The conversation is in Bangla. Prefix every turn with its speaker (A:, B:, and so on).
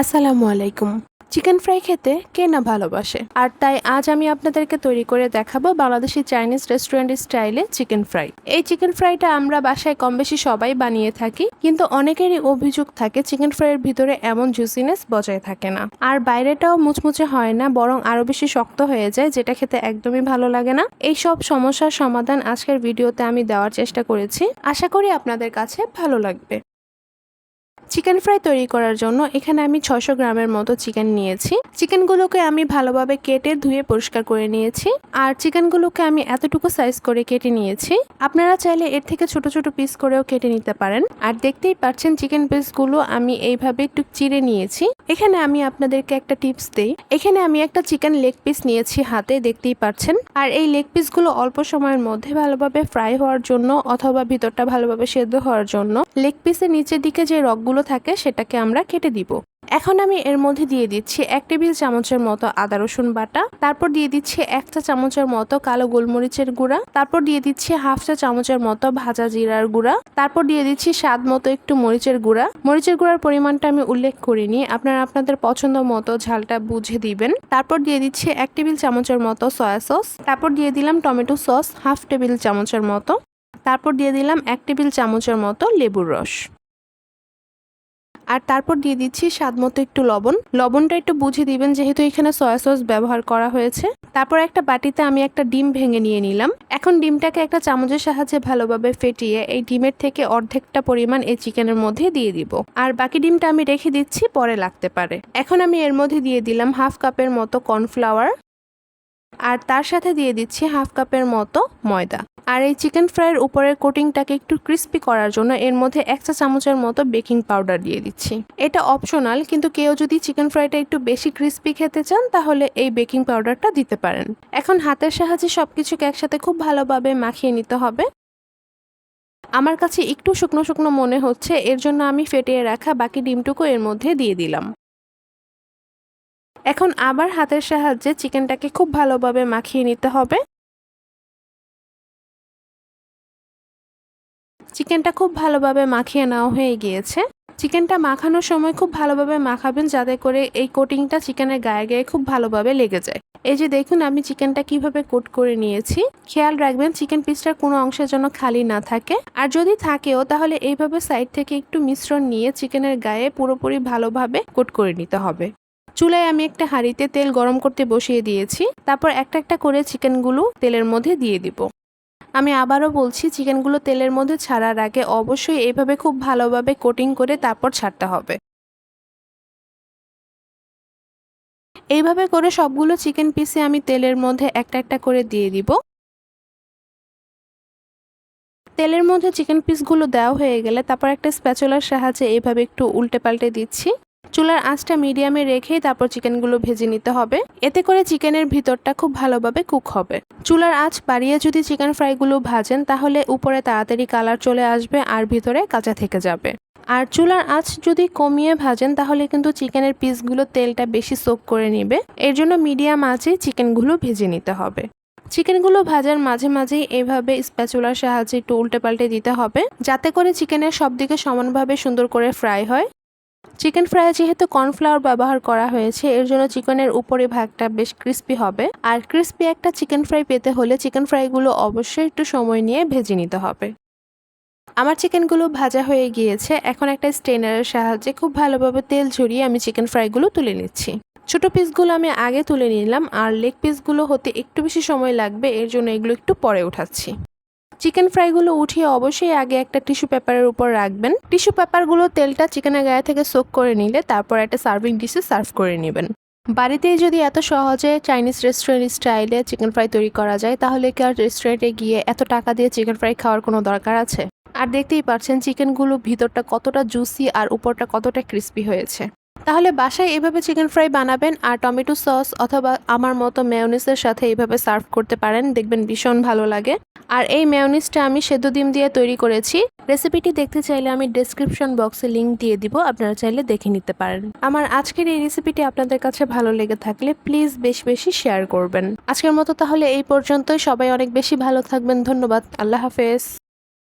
A: আসসালামু আলাইকুম। চিকেন ফ্রাই খেতে কে না ভালোবাসে? আর তাই আজ আমি আপনাদেরকে তৈরি করে দেখাবো বাংলাদেশি চাইনিজ রেস্টুরেন্ট স্টাইলে চিকেন ফ্রাই। এই চিকেন ফ্রাইটা আমরা বাসায় কম বেশি সবাই বানিয়ে থাকি, কিন্তু অনেকেরই অভিযোগ থাকে চিকেন ফ্রাইয়ের ভিতরে এমন জুসিনেস বজায় থাকে না। আর বাইরেটাও মুচমুচে হয় না, বরং আরও বেশি শক্ত হয়ে যায়, যেটা খেতে একদমই ভালো লাগে না। এই সব সমস্যার সমাধান আজকের ভিডিওতে আমি দেওয়ার চেষ্টা করেছি। আশা করি আপনাদের কাছে ভালো লাগবে। চিকেন ফ্রাই তৈরি করার জন্য এখানে আমি ছশো গ্রামের মতো চিকেন নিয়েছি। চিকেনগুলোকে আমি ভালোভাবে কেটে ধুয়ে পরিষ্কার করে নিয়েছি। আর চিকেনগুলোকে আমি এতটুকু সাইজ করে কেটে নিয়েছি। আপনারা চাইলে এর থেকে ছোট ছোট পিস করেও কেটে নিতে পারেন। আর দেখতেই পাচ্ছেন চিকেন পিসগুলো আমি এইভাবে একটু চিড়ে নিয়েছি। এখানে আমি আপনাদেরকে একটা টিপস দিই। এখানে আমি একটা চিকেন লেগ পিস নিয়েছি হাতে, দেখতেই পাচ্ছেন। আর এই লেগ পিসগুলো অল্প সময়ের মধ্যে ভালোভাবে ফ্রাই হওয়ার জন্য অথবা ভিতরটা ভালোভাবে সেদ্ধ হওয়ার জন্য লেগ পিসের নিচের দিকে যে রগগুলো থাকে সেটাকে আমরা কেটে দিব। এখন আমি এর মধ্যে দিয়ে দিচ্ছি এক টেবিল চামচের মতো আদা, রসুন বাটা, তারপর দিয়ে দিচ্ছি এক চা চামচের মতো কালো গোলমরিচের গুঁড়া, তারপর দিয়ে দিচ্ছি হাফ চা চামচের মতো ভাজা জিরার গুঁড়া, তারপর দিয়ে দিচ্ছি স্বাদ মতো একটু মরিচের গুঁড়া। মরিচের গুঁড়ার পরিমাণটা আমি উল্লেখ করিনি, আপনারা আপনাদের পছন্দ মতো ঝালটা বুঝে দিবেন। তারপর দিয়ে দিচ্ছি এক টেবিল চামচের মতো সয়া সস, তারপর দিয়ে দিলাম টমেটো সস, হাফ টেবিল চামচের মতো। তারপর দিয়ে দিলাম এক টেবিল চামচের মতো লেবুর রস। আর তারপর দিয়ে দিচ্ছি স্বাদ মতো একটু লবণ। লবণটা একটু বুঝে দিবেন যেহেতু এখানে সয়া সস ব্যবহার করা হয়েছে। তারপর একটা বাটিতে আমি একটা ডিম ভেঙে নিয়ে নিলাম। এখন ডিমটাকে একটা চামচের সাহায্যে ভালোভাবে ফেটিয়ে এই ডিমের থেকে অর্ধেকটা পরিমাণ এই চিকেনের মধ্যে দিয়ে দিব। আর বাকি ডিমটা আমি রেখে দিচ্ছি, পরে লাগতে পারে। এখন আমি এর মধ্যে দিয়ে দিলাম হাফ কাপের মতো কর্নফ্লাওয়ার আর তার সাথে দিয়ে দিচ্ছি হাফ কাপের মতো ময়দা। আর এই চিকেন ফ্রাইয়ের উপরের কোটিংটাকে একটু ক্রিস্পি করার জন্য এর মধ্যে এক চা চামচের মতো বেকিং পাউডার দিয়ে দিচ্ছি। এটা অপশনাল, কিন্তু কেউ যদি চিকেন ফ্রাইটা একটু বেশি ক্রিস্পি খেতে চান, তাহলে এই বেকিং পাউডারটা দিতে পারেন। এখন হাতের সাহায্যে সব কিছুকে একসাথে খুব ভালোভাবে মাখিয়ে নিতে হবে। আমার কাছে একটু শুকনো শুকনো মনে হচ্ছে, এর জন্য আমি ফেটিয়ে রাখা বাকি ডিমটুকু এর মধ্যে দিয়ে দিলাম। এখন আবার হাতের সাহায্যে চিকেনটাকে খুব ভালোভাবে মাখিয়ে নিতে হবে। চিকেনটা খুব ভালোভাবে মাখিয়ে নেওয়া হয়ে গিয়েছে। চিকেনটা মাখানোর সময় খুব ভালোভাবে মাখাবেন যাতে করে এই কোটিংটা চিকেনের গায়ে গায়ে খুব ভালোভাবে লেগে যায়। এই যে দেখুন আমি চিকেনটা কীভাবে কোট করে নিয়েছি। খেয়াল রাখবেন চিকেন পিসটার কোনো অংশের জন্য খালি না থাকে। আর যদি থাকেও তাহলে এইভাবে সাইড থেকে একটু মিশ্রণ নিয়ে চিকেনের গায়ে পুরোপুরি ভালোভাবে কোট করে নিতে হবে। চুলায় আমি একটা হাঁড়িতে তেল গরম করতে বসিয়ে দিয়েছি। তারপর একটা একটা করে চিকেনগুলো তেলের মধ্যে দিয়ে দিব। আমি আবারও বলছি, চিকেনগুলো তেলের মধ্যে ছাড়ার আগে অবশ্যই এইভাবে খুব ভালোভাবে কোটিং করে তারপর ছাড়তে হবে। এইভাবে করে সবগুলো চিকেন পিসে আমি তেলের মধ্যে একটা একটা করে দিয়ে দিব। তেলের মধ্যে চিকেন পিসগুলো দেওয়া হয়ে গেলে তারপর একটা স্প্যাচুলার সাহায্যে এইভাবে একটু উল্টে পাল্টে দিচ্ছি। চুলার আঁচটা মিডিয়ামে রেখেই তারপর চিকেনগুলো ভেজে নিতে হবে। এতে করে চিকেনের ভিতরটা খুব ভালোভাবে কুক হবে। চুলার আঁচ বাড়িয়ে যদি চিকেন ফ্রাইগুলো ভাজেন, তাহলে উপরে তাড়াতাড়ি কালার চলে আসবে আর ভিতরে কাঁচা থেকে যাবে। আর চুলার আঁচ যদি কমিয়ে ভাজেন, তাহলে কিন্তু চিকেনের পিসগুলো তেলটা বেশি সোক করে নেবে। এর জন্য মিডিয়াম আঁচে চিকেনগুলো ভেজে নিতে হবে। চিকেনগুলো ভাজার মাঝে মাঝেই এভাবে স্প্যাচুলার সাহায্যে একটু উল্টে পাল্টে দিতে হবে, যাতে করে চিকেনের সব দিকে সমানভাবে সুন্দর করে ফ্রাই হয়। চিকেন ফ্রাই যেহেতু কর্নফ্লাওয়ার ব্যবহার করা হয়েছে, এর জন্য চিকেনের উপরে ভাগটা বেশ ক্রিস্পি হবে। আর ক্রিস্পি একটা চিকেন ফ্রাই পেতে হলে চিকেন ফ্রাইগুলো অবশ্যই একটু সময় নিয়ে ভেজে নিতে হবে। আমার চিকেনগুলো ভাজা হয়ে গিয়েছে, এখন একটা স্টেনারের সাহায্যে খুব ভালোভাবে তেল ঝরিয়ে আমি চিকেন ফ্রাইগুলো তুলে নিচ্ছি। ছোটো পিসগুলো আমি আগে তুলে নিলাম, আর লেগ পিসগুলো হতে একটু বেশি সময় লাগবে, এর জন্য এগুলো একটু পরে উঠাচ্ছি। চিকেন ফ্রাইগুলো উঠিয়ে অবশ্যই আগে একটা টিস্যু পেপারের উপর রাখবেন। টিস্যু পেপারগুলো তেলটা চিকেনের গায়ে থেকে সোক করে নিলে তারপর একটা সার্ভিং ডিশে সার্ভ করে নেবেন। বাড়িতেই যদি এত সহজে চাইনিজ রেস্টুরেন্ট স্টাইলে চিকেন ফ্রাই তৈরি করা যায়, তাহলে কি আর রেস্টুরেন্টে গিয়ে এত টাকা দিয়ে চিকেন ফ্রাই খাওয়ার কোনো দরকার আছে? আর দেখতেই পাচ্ছেন চিকেনগুলো ভিতরটা কতটা জুসি আর উপরটা কতটা ক্রিস্পি হয়েছে। তাহলে বাসায় এভাবে চিকেন ফ্রাই বানাবেন আর টমেটো সস অথবা আমার মতো মেয়নিসের সাথে এইভাবে সার্ভ করতে পারেন, দেখবেন ভীষণ ভালো লাগে। আর এই মেয়নিসটা আমি সেদ্ধ ডিম দিয়ে তৈরি করেছি। রেসিপিটি দেখতে চাইলে আমি ডেসক্রিপশন বক্সে লিংক দিয়ে দিব, আপনারা চাইলে দেখে নিতে পারেন। আমার আজকের এই রেসিপিটি আপনাদের কাছে ভালো লেগে থাকলে প্লিজ বেশি বেশি শেয়ার করবেন। আজকের মতো তাহলে এই পর্যন্তই, সবাই অনেক বেশি ভালো থাকবেন, ধন্যবাদ, আল্লাহ হাফেজ।